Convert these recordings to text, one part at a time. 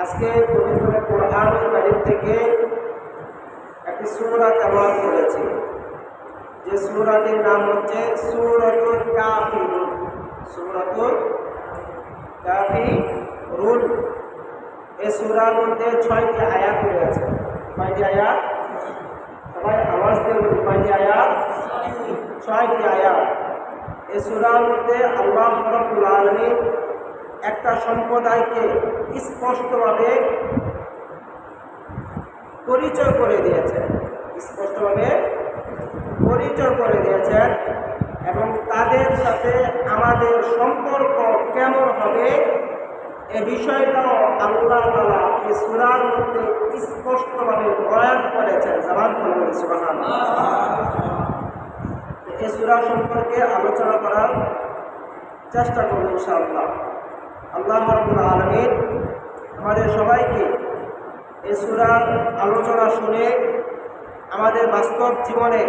আজকে পবিত্র কোরআন কারিম থেকে একটি সুরা তেমন করেছি। যে সুরাটির নাম হচ্ছে সুরতুল কাফিরুন। সুরতুল কাফিরুন। এই সুরার মধ্যে ছয়টি আয়াত রয়েছে। কয়টি আয়াত? সবাই আওয়াজ দিয়ে বলি আয়াত? ছয়টি আয়াত। এই সুরার মধ্যে আল্লাহ রব্বুল আলমীর একটা সম্প্রদায়কে স্পষ্টভাবে পরিচয় করে দিয়েছেন। স্পষ্টভাবে পরিচয় করে দিয়েছেন এবং তাদের সাথে আমাদের সম্পর্ক কেমন হবে এ বিষয়টাও আল্লাহ তালা এই সুরার মধ্যে স্পষ্টভাবে বয়ান করেছেন। জামান করবেন এই সুরা সম্পর্কে আলোচনা করার চেষ্টা করব ইনশাআল্লাহ। আল্লাহ রবুল আলমীর আমাদের সবাইকে এই সুরার আলোচনা শুনে আমাদের বাস্তব জীবনে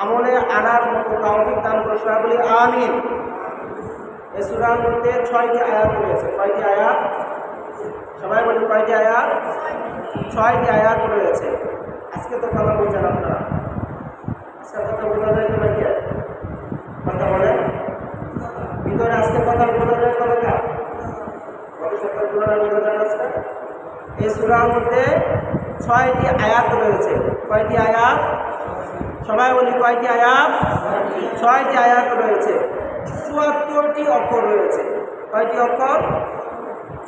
আমলে আনার মতো তাওফিক দান করে বলি, আমিন। এই সুরার মধ্যে ছয়টি আয়াত রয়েছে। কয়টি আয়াত? সবাই বলি, কয়টি আয়াত? ছয়টি আয়াত রয়েছে। আজকে তো কথা বলছেন আপনারা। আজকে কথা বোঝা যায় কথা বলেন। ভিতরে আজকে কথা বোঝা যায় যায় আজকে এই সুরার মধ্যে ছয়টি আয়াত রয়েছে। কয়টি আয়াত? সবাই বলি কয়টি আয়াত? ছয়টি আয়াত রয়েছে। চুয়াত্তরটি অক্ষর রয়েছে। কয়টি অক্ষর?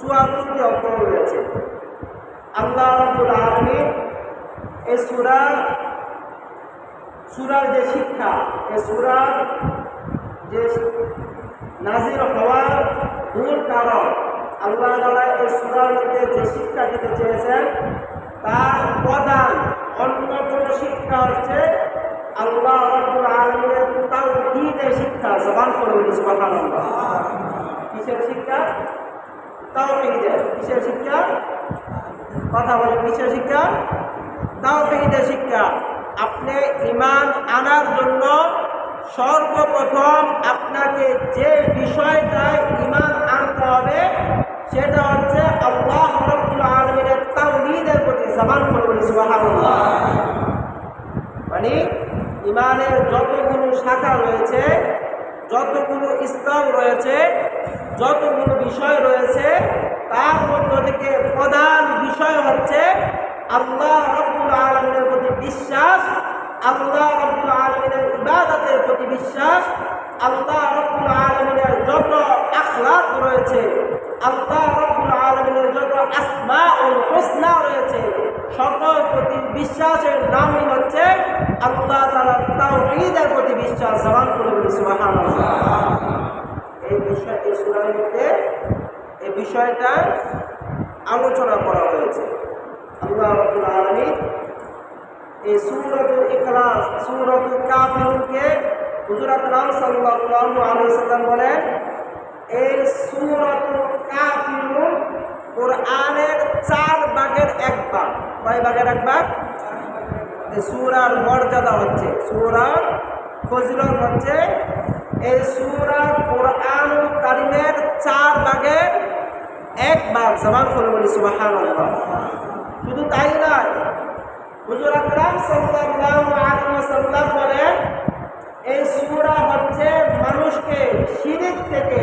চুয়াত্তরটি অক্ষর রয়েছে। আল্লাহ রাব্বুল আলামিন এই সূরা, সূরার যে শিক্ষা, এই সূরার যে নাজির হওয়ার মূল কারণ আল্লাহ তাআলা এই সূরার মধ্যে যে শিক্ষা দিতে চেয়েছেন, তার প্রধান অন্যতম শিক্ষা হচ্ছে আল্লাহ রাব্বুল আলামিনের তাওহীদের শিক্ষা, জবান করে বলি সুবহানাল্লাহ। কিসের শিক্ষা? তাও তাওহীদের। কিসের শিক্ষা? কথা বলে কিসের শিক্ষা? তাও তাওহীদের শিক্ষা। আপনি ইমান আনার জন্য সর্বপ্রথম আপনাকে যে বিষয়টায় ইমান আনতে হবে, সেটা হচ্ছে আল্লাহ রব্বুল আলমিনের তাওহীদের প্রতি জবান করে বলি সুবহানাল্লাহ। মানে ইমানের যতগুলো শাখা রয়েছে, যতগুলো স্তর রয়েছে, যতগুলো বিষয় রয়েছে, তার মধ্য থেকে প্রধান বিষয় হচ্ছে আল্লাহ রব্বুল আলমিনের প্রতি বিশ্বাস, আল্লাহ রব্বুল আলমিনের ইবাদতের প্রতি বিশ্বাস আল্লাহ রব্বুল আলমিনের যত আখলাক রয়েছে, আল্লাহ রব্বুল আলমিনের যত আসমা ও হোসনা রয়েছে, সকল প্রতি বিশ্বাসের নামই হচ্ছে আল্লাহ তালা তাওহীদের প্রতি বিশ্বাস, জবান করে বলি, সুবহানাল্লাহ। এই বিষয়, এই সূরার মধ্যে এই বিষয়টা আলোচনা করা হয়েছে। আল্লাহ রাব্বুল আলামিন এই সূরাতুল ইখলাস, সূরাতুল কাফিরুনকে হুজুর আকরাম সাল্লাল্লাহু আলাইহি সাল্লাম বলেন এই সূরাতুল কাফিরুন কোরআনের চার ভাগের এক ভাগ। কয় ভাগের এক ভাগ? সূরার মর্যাদা হচ্ছে, সূরার ফজিলত হচ্ছে, এই সূরা কোরআন কারিমের চার ভাগের এক ভাগ। জবান করে বলি, সুবহানাল্লাহ। শুধু তাই নয়, হুজুর আকরাম সাল্লাল্লাহু আলাইহি ওয়াসাল্লাম বলেন এই সূরা হচ্ছে মানুষকে শিরিক থেকে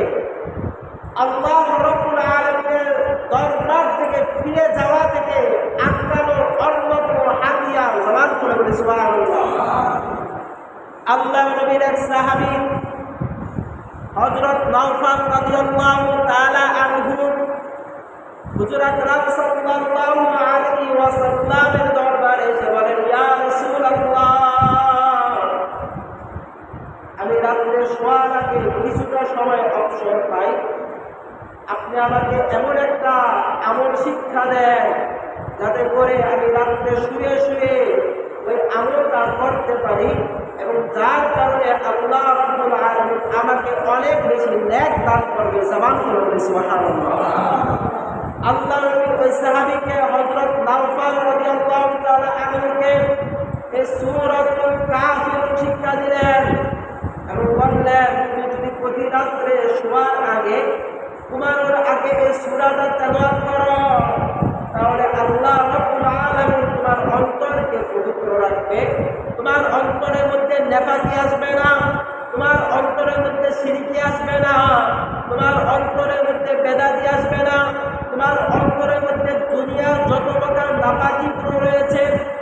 আল্লাহ রব্বুল আলামিনের দরবার থেকে ফিরে যাওয়া থেকে আটকানোর অন্যতম হাতিয়ার জবান করে বলি আল্লাহ নবীর এক সাহাবী হজরত নওফাল রাদিয়াল্লাহু তাআলা আনহু হুজুর আকরাম সাল্লাল্লাহু আলাইহি ওয়াসাল্লামের দরবারে কিছুটা সময় অবসর পাই। আপনি আমাকে এমন একটা আমল শিক্ষা দেন, যাতে করে আমি রাত্রে শুয়ে শুয়ে ওই আমলটা করতে পারি এবং যার কারণে আল্লাহ আমাকে অনেক বেশি ন্যাক দান করবে জবান করে বলে সুবহানাল্লাহ। আল্লাহ ওই সাহাবীকে নাওফাল রাদিয়াল্লাহু তাআলা আনহুকে এই সূরাতুল কাফির শিক্ষা দিলেন এবং বললেন রাত্রে শোয়ার আগে, ঘুমানোর আগে এই সুরাটা তেলাওয়াত করো। তাহলে আল্লাহ রব্বুল তোমার অন্তরকে পবিত্র রাখবে। তোমার অন্তরের মধ্যে নেফাকি আসবে না। তোমার অন্তরের মধ্যে সিরিকি আসবে না। তোমার অন্তরের মধ্যে বেদাদি আসবে না। তোমার অন্তরের মধ্যে দুনিয়া যত প্রকার নাপাকি রয়েছে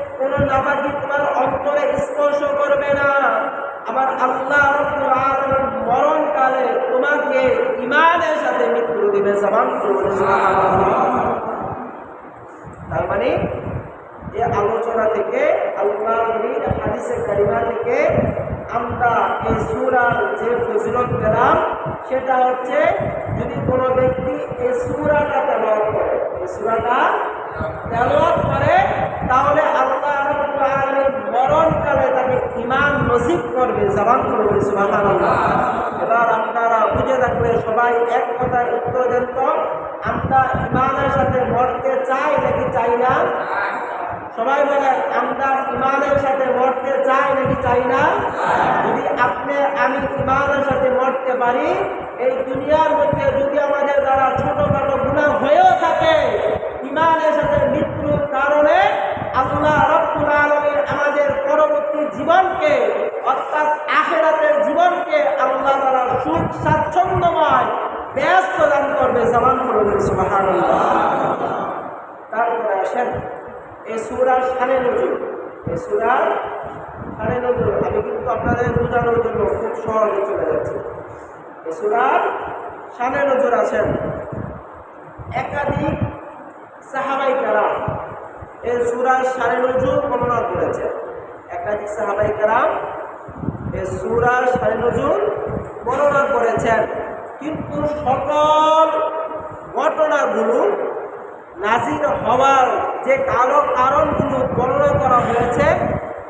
তার মানে এই আলোচনা থেকে আল্লাহ নবীর থেকে আমরা এই সুরার যে ফজিলত পেলাম, সেটা হচ্ছে যদি কোনো ব্যক্তি এই সুরাটা তেলাওয়াত করে এই সুরাটা তেলাওয়াত করে, তাহলে আল্লাহ মরণকালে তাকে ইমান নসিব করবে, জবান করবে, সুবহানাল্লাহ। এবার আপনারা বুঝে থাকবে, সবাই এক কথায় উত্তর দেন তো, আমরা ইমানের সাথে মরতে চাই নাকি চাই না? সবাই বলে, আমরা ইমানের সাথে মরতে চাই নাকি চাই না? যদি আপনি, আমি ইমানের সাথে মরতে পারি, এই দুনিয়ার মধ্যে যদি আমাদের দ্বারা ছোটখাটো গুণা হয়েও থাকে ইমানের সাথে মৃত্যুর কারণে আল্লাহ রব্বুল আমাদের পরবর্তী জীবনকে অর্থাৎ আখেরাতের জীবনকে আল্লাহ তারা সুখ, স্বাচ্ছন্দ্যময়, ব্যস্ত প্রদান করবে জামান করবে সুবাহান তারপরে আসেন, এই সুরার সানে নজর এই সুরার সানে নজর আমি কিন্তু আপনাদের বোঝানোর জন্য খুব সহজে চলে যাচ্ছি। এই সুরার সানে নজর আছেন একাধিক সাহাবাই কারাম এই সুরার সানে নজর বর্ণনা করেছে একাধিক সাহাবাই কারাম সুরার সানে নজর বর্ণনা করেছেন। কিন্তু সকল ঘটনাগুলো নাজির হওয়ার যে কালো কারণগুলো বর্ণনা করা হয়েছে,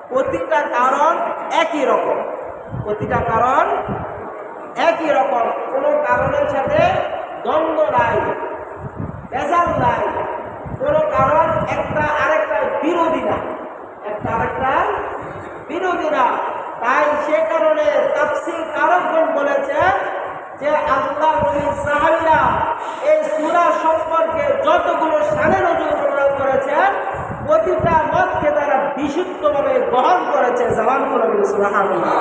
প্রতিটা কারণ একই রকম। প্রতিটা কারণ একই রকম। কোনো কারণের সাথে দ্বন্দ্ব নাই বেজাল নাই। কোনো কারণ একটা আরেকটা বিরোধী না। একটা আরেকটা বিরোধী না তাই সে কারণে তাফসির কারকগণ বলেছে যে আল্লাহ সাহাবিরা এই সূরা সম্পর্কে যতগুলো সানে নজর বর্ণনা করেছেন, প্রতিটা মতকে তারা বিশুদ্ধভাবে গ্রহণ করেছে জামান করে সুবহানাল্লাহ।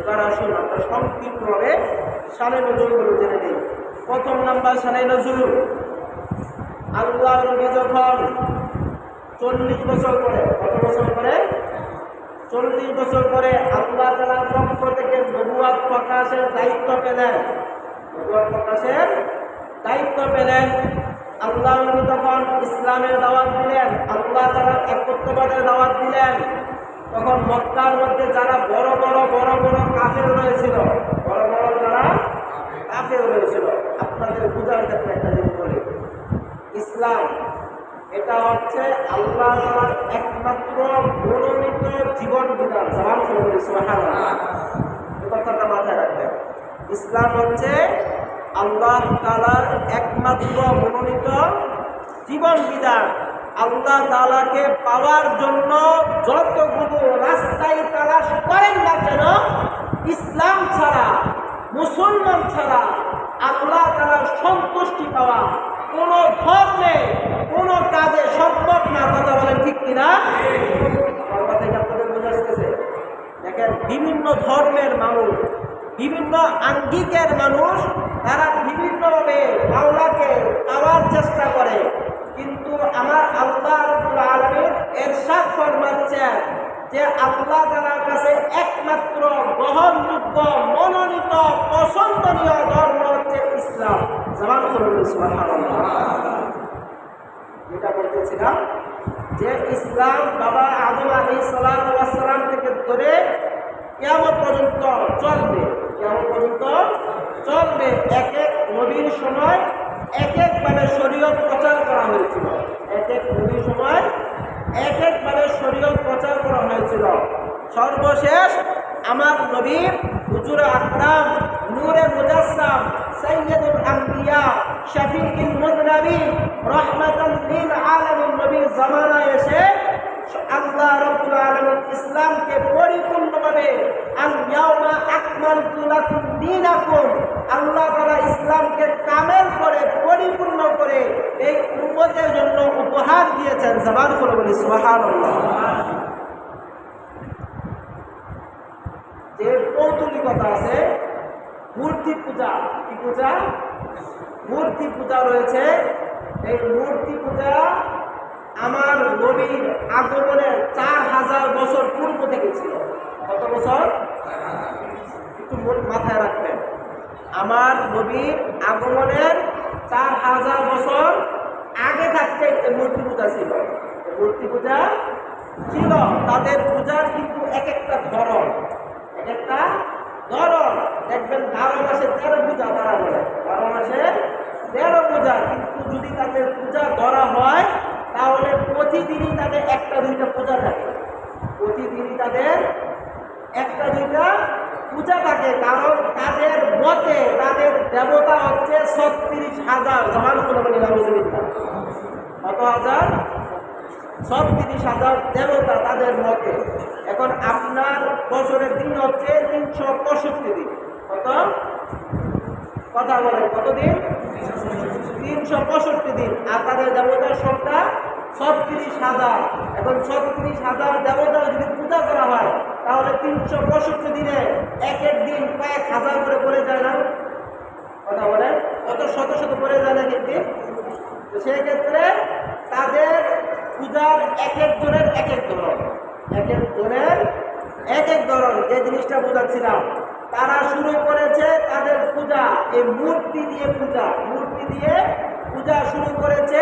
এবার আসুন আমরা সংক্ষিপ্তভাবে সানে নজরগুলো জেনে নিই। প্রথম নাম্বার সানে নজর। আল্লাহ যখন চল্লিশ বছর করে কত বছর করে চল্লিশ বছর পরে আল্লাহ তালার পক্ষ থেকে নবুয়াদ প্রকাশের দায়িত্ব পেলেন। নবুয়াদ প্রকাশের দায়িত্ব পেলেন। আল্লাহ তখন ইসলামের দাওয়াত দিলেন, আল্লাহ তালার একত্রবাদের দাওয়াত দিলেন। তখন মক্কার মধ্যে যারা বড় বড় বড় বড় কাফের রয়েছিল, বড় বড় যারা কাফের রয়েছিল, আপনাদের বোঝার ক্ষেত্রে একটা জিনিস বলি। ইসলাম এটা হচ্ছে আল্লাহ একমাত্র মনোনীত জীবন বিধান। করে এই কথাটা মাথায় রাখবেন। ইসলাম হচ্ছে আল্লাহ তাআলার একমাত্র মনোনীত জীবন বিধান। আল্লাহ তাআলাকে পাওয়ার জন্য যতগুলো রাস্তায় তালাশ করেন না কেন, ইসলাম ছাড়া, মুসলমান ছাড়া আল্লাহ তাআলার সন্তুষ্টি পাওয়া কোনো ধর্মে কোনো কাজে সম্ভব না, কথা বলেন ঠিক কিনা? দেখেন, বিভিন্ন ধর্মের মানুষ, বিভিন্ন আঙ্গিকের মানুষ, তারা বিভিন্নভাবে আল্লাহকে পাওয়ার চেষ্টা করে। কিন্তু আমার আল্লাহ আলামিন এরশাদ ফরমাচ্ছেন যে আল্লাহ তাআলার কাছে একমাত্র গ্রহণযোগ্য, মনোনীত, পছন্দনীয় ধর্ম হচ্ছে ইসলাম। জামান করুন যেটা বলতেছিলাম যে ইসলাম বাবা আদম আলী সালাম থেকে ধরে কেমন পর্যন্ত চলবে। কেমন পর্যন্ত চলবে। এক এক নবীর সময় এক একভাবে শরীয়ত প্রচার করা হয়েছিল। এক এক নবীর সময় এক একভাবে শরীয়ত প্রচার করা হয়েছিল। সর্বশেষ আমার নবী হুজুর আকরাম নূরে মুজাসসাম সৈয়দুল আম্বিয়া শফিকুল লিল আলামিন নবীর এসে আল্লাহ আলামিন ইসলামকে পরিপূর্ণভাবে আল ইয়াউমা আকমালতু লাকুম দীনাকুম, আল্লাহ তাআলা ইসলামকে কামেল করে, পরিপূর্ণ করে এই উম্মতের জন্য উপহার দিয়েছেন জবান করে বলি, সুবহানাল্লাহ। পৌত্তলিকতা আছে মূর্তি পূজা। কি পূজা? মূর্তি পূজা রয়েছে। এই মূর্তি পূজা আমার নবীর আগমনের চার হাজার বছর পূর্ব থেকে ছিল। কত বছর? একটু মাথায় রাখবেন। আমার নবীর আগমনের চার হাজার বছর আগে থাকতে মূর্তি পূজা ছিল। মূর্তি পূজা ছিল। তাদের পূজার কিন্তু এক একটা ধরন এক একটা ধরন দেখবেন বারো মাসে তেরো পূজা তারা বলে বারো মাসে তেরো পূজা, কিন্তু যদি তাদের পূজা ধরা হয়, তাহলে প্রতিদিনই তাদের একটা দুইটা পূজা থাকে। প্রতিদিনই তাদের একটা দুইটা পূজা থাকে, কারণ তাদের মতে তাদের দেবতা হচ্ছে ছত্রিশ হাজার জমান কত হাজার? ছত্রিশ হাজার দেবতা তাদের মতে। এখন আপনার বছরের দিন হচ্ছে তিনশো পঁয়ষট্টি দিন। কত? কথা বলেন কতদিন তিনশো পঁয়ষট্টি দিন। আর তাদের দেবতার সংখ্যা ছত্রিশ হাজার। এখন ছত্রিশ হাজার দেবতা যদি পূজা করা হয়, তাহলে তিনশো পঁয়ষট্টি দিনে এক এক দিন কয়েক হাজার করে পড়ে যায় না? কথা বলেন কত? শত শত পড়ে যায় না কিন্তু সেক্ষেত্রে তাদের পূজার এক এক জনের এক এক ধরন। এক এক জনের এক এক ধরন। যে জিনিসটা বোঝাচ্ছিলাম তারা শুরু করেছে তাদের পূজা। এই মূর্তি দিয়ে পূজা। মূর্তি দিয়ে পূজা শুরু করেছে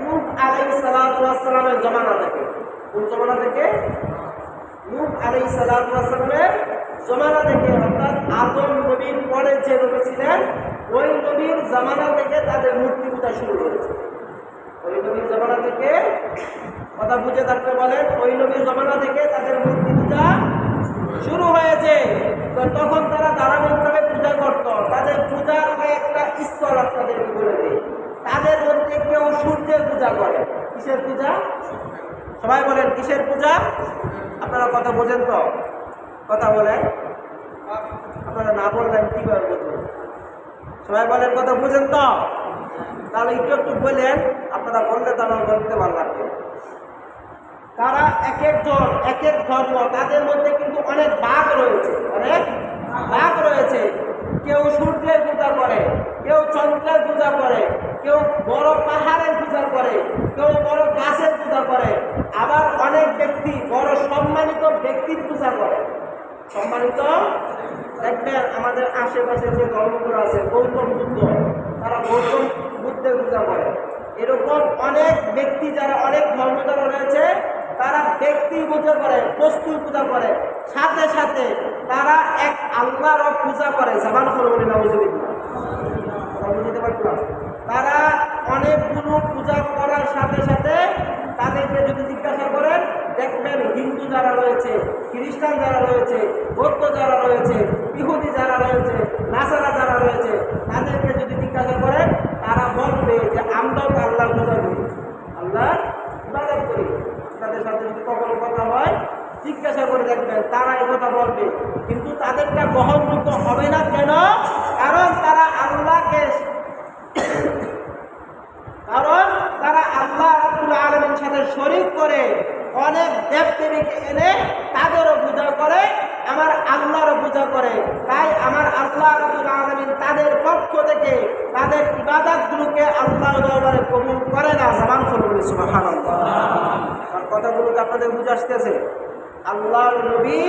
নূহ আলাই সালামের জমানা থেকে। কোন জমানা থেকে? নূহ আলাই সালামের জমানা থেকে। অর্থাৎ আদম নবীর পরে যে নবী ছিলেন, ওই নবীর জামানা থেকে তাদের মূর্তি পূজা শুরু করেছে ওই নবীর জমানা থেকে কথা বুঝে থাকতে বলেন, ওই নবীর জমানা থেকে তাদের মূর্তি পূজা শুরু হয়েছে। তো তখন তারা ধারাবাহিকভাবে পূজা করত। তাদের পূজার একটা স্তর আপনাদেরকে বলে দিই। তাদের মধ্যে কেউ সূর্যের পূজা করে। কিসের পূজা? সবাই বলেন, কিসের পূজা? আপনারা কথা বোঝেন তো? কথা বলেন। আপনারা না বললেন কীভাবে বুঝবেন সবাই বলেন, কথা বুঝেন তো? তাহলে একটু একটু বললেন আপনারা বললে তো আমার বলতে ভালো লাগবে তারা এক এক একজন এক এক ধর্ম। তাদের মধ্যে কিন্তু অনেক ভাগ রয়েছে, অনেক ভাগ রয়েছে। কেউ সূর্যের পূজা করে, কেউ চন্দ্রের পূজা করে, কেউ বড় পাহাড়ের পূজা করে, কেউ বড় গাছের পূজা করে। আবার অনেক ব্যক্তি, বড় সম্মানিত ব্যক্তির পূজা করে। সম্মানিত, দেখবেন আমাদের আশেপাশে যে ধর্মগুলো আছে, গৌতম বুদ্ধ, তারা গৌতম বুদ্ধের পূজা করে। এরকম অনেক ব্যক্তি, যারা অনেক ধর্ম যারা রয়েছে তারা ব্যক্তি পূজা করে বস্তুর পূজা করে। সাথে সাথে তারা এক আল্লাহর পূজা করে। জামান বুঝতে তারা অনেকগুলো পূজা করার সাথে সাথে তাদেরকে যদি জিজ্ঞাসা করেন, দেখবেন হিন্দু যারা রয়েছে, খ্রিস্টান যারা রয়েছে, বৌদ্ধ যারা রয়েছে, ইহুদি যারা রয়েছে, নাসারা যারা রয়েছে, তাদেরকে যদি জিজ্ঞাসা করেন, তারা বলবে যে আমরাও আল্লাহ পূজা করি আল্লাহ ইবাদত করি তাদের সাথে যদি কখনো কথা হয় জিজ্ঞাসা করে দেখবেন, তারা এই কথা বলবে। কিন্তু তাদেরটা গ্রহণযোগ্য হবে না কেন? কারণ তারা আল্লাহকে কারণ তারা আল্লাহ আব্দুল আলমের সাথে শরিক করে, অনেক দেব দেবীকে এনে তাদেরও পূজা করে, আমার আল্লাহরও পূজা করে। তাই আমার আল্লাহ আব্দুল আলমিন তাদের পক্ষ থেকে তাদের ইবাদতগুলোকে আল্লাহ দরবারে কবুল করে না। জামান করবি সুবাহান কথাগুলোকে আপনাদের বুঝে আসতেছে। আল্লাহর নবী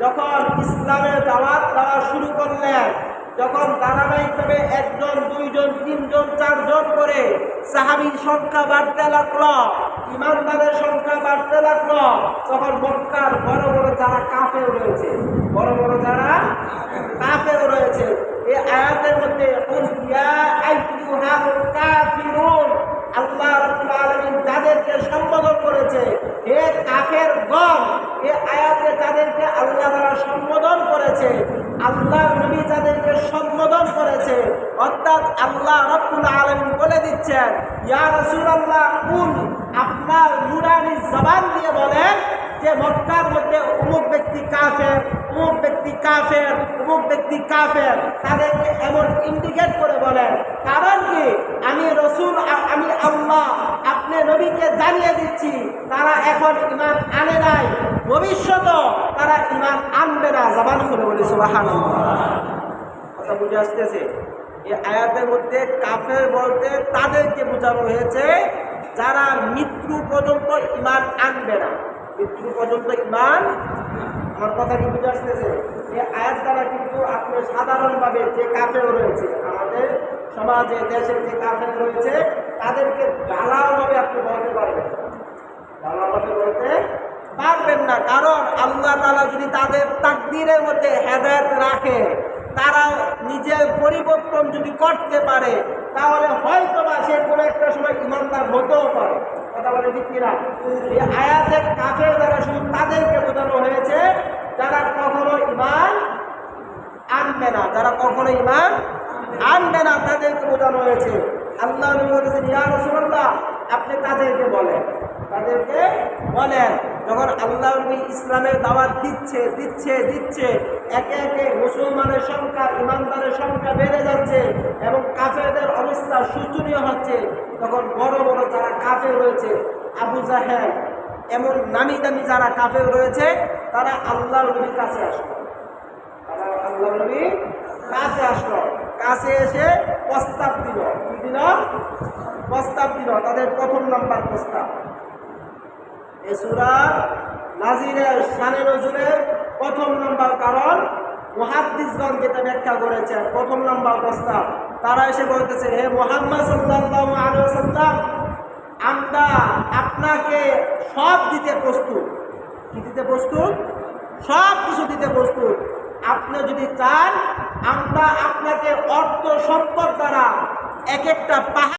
যখন ইসলামের দাওয়াত দেওয়া শুরু করলেন, যখন ধারাবাহিকভাবে একজন, দুইজন, তিনজন, চারজন করে সাহাবির সংখ্যা বাড়তে লাগল, ইমানদারের সংখ্যা বাড়তে লাগল, তখন মক্কার বড় বড় যারা কাফের রয়েছে, বড় বড় যারা কাফের রয়েছে এই আয়াতের মধ্যে আল্লাহ তাদেরকে সম্বোধন করেছে হে কাফের গম এ আয়াতে তাদেরকে আল্লাহ তারা সম্বোধন করেছে। আল্লাহ নবী তাদেরকে সম্বোধন করেছে। অর্থাৎ আল্লাহ রব্বুল আলম বলে দিচ্ছেন, ইয়া রাসূলুল্লাহ, কুল। আপনার নুরানি জবান দিয়ে বলেন যে মক্কার মধ্যে অমুক ব্যক্তি কাফের, অমুক ব্যক্তি কাফের, অমুক ব্যক্তি কাফের তাদেরকে এমন ইন্ডিকেট করে বলেন কারণ কি? আমি রসুল, আমি আল্লাহ, আপনি নবীকে জানিয়ে দিচ্ছি, তারা এখন ইমান আনে নাই। ভবিষ্যত তারা ইমান আনবে না, জবান খুলে বলি সুবাহান কথা বুঝে আসতেছে? এই আয়াতের মধ্যে কাফের বলতে তাদেরকে বোঝানো হয়েছে, যারা মৃত্যু পর্যন্ত ইমান আনবে না। মৃত্যু পর্যন্ত ইমান আমার কথা কি বুঝে আসতেছে। এই আয়াত দ্বারা কিন্তু আপনি সাধারণভাবে যে কাফের রয়েছে, আমাদের সমাজে দেশে যে কাফের রয়েছে, তাদেরকে ঢালাওভাবে আপনি বলতে পারবেন। ঢালাওভাবে বলতে পারবেন না, কারণ আল্লাহ তালা যদি তাদের তাকদিরের মধ্যে হেদায়ত রাখে তারা নিজের পরিবর্তন যদি করতে পারে তাহলে হয়তো বা সে কোনো একটা সময় ইমানদার হতেও পারে। কথা বলে ঠিক কিনা? এই আয়াতের কাফের দ্বারা শুধু তাদেরকে বোঝানো হয়েছে, যারা কখনো ইমান আনবে না, যারা কখনো ইমান আনবে না, তাদেরকে বোঝানো হয়েছে। আল্লাহ বলেছেন, ইয়া রাসূলুল্লাহ আপনি তাদেরকে বলেন। তাদেরকে বলেন, যখন আল্লাহ ইসলামের দাওয়াত দিচ্ছে দিচ্ছে দিচ্ছে, একে একে মুসলমানের সংখ্যা ইমানদারের সংখ্যা বেড়ে যাচ্ছে এবং কাফেরদের অবস্থা শোচনীয় হচ্ছে, তখন বড় বড় যারা কাফের রয়েছে, আবু জাহেল, এমন নামি দামি যারা কাফের রয়েছে, তারা আল্লাহ নবীর কাছে আসলো। তারা আল্লাহ নবী কাছে আসলো। কাছে এসে প্রস্তাব দিল। কি দিল? প্রস্তাব দিল। তাদের প্রথম নাম্বার প্রস্তাব। এ সুরা নাজিরের শানে নজুরের প্রথম নম্বর কারণ মহাদ্দিসগণ যেটা ব্যাখ্যা করেছেন প্রথম নম্বর প্রস্তাব। তারা এসে বলতেছে, হে মোহাম্মদ সাল্লাল্লাহু আলাইহি ওয়াসাল্লাম, আমরা আপনাকে সব দিতে প্রস্তুত। কি দিতে প্রস্তুত? সব কিছু দিতে প্রস্তুত। আপনি যদি চান আমরা আপনাকে অর্থ সম্পদ দ্বারা এক একটা পাহাড়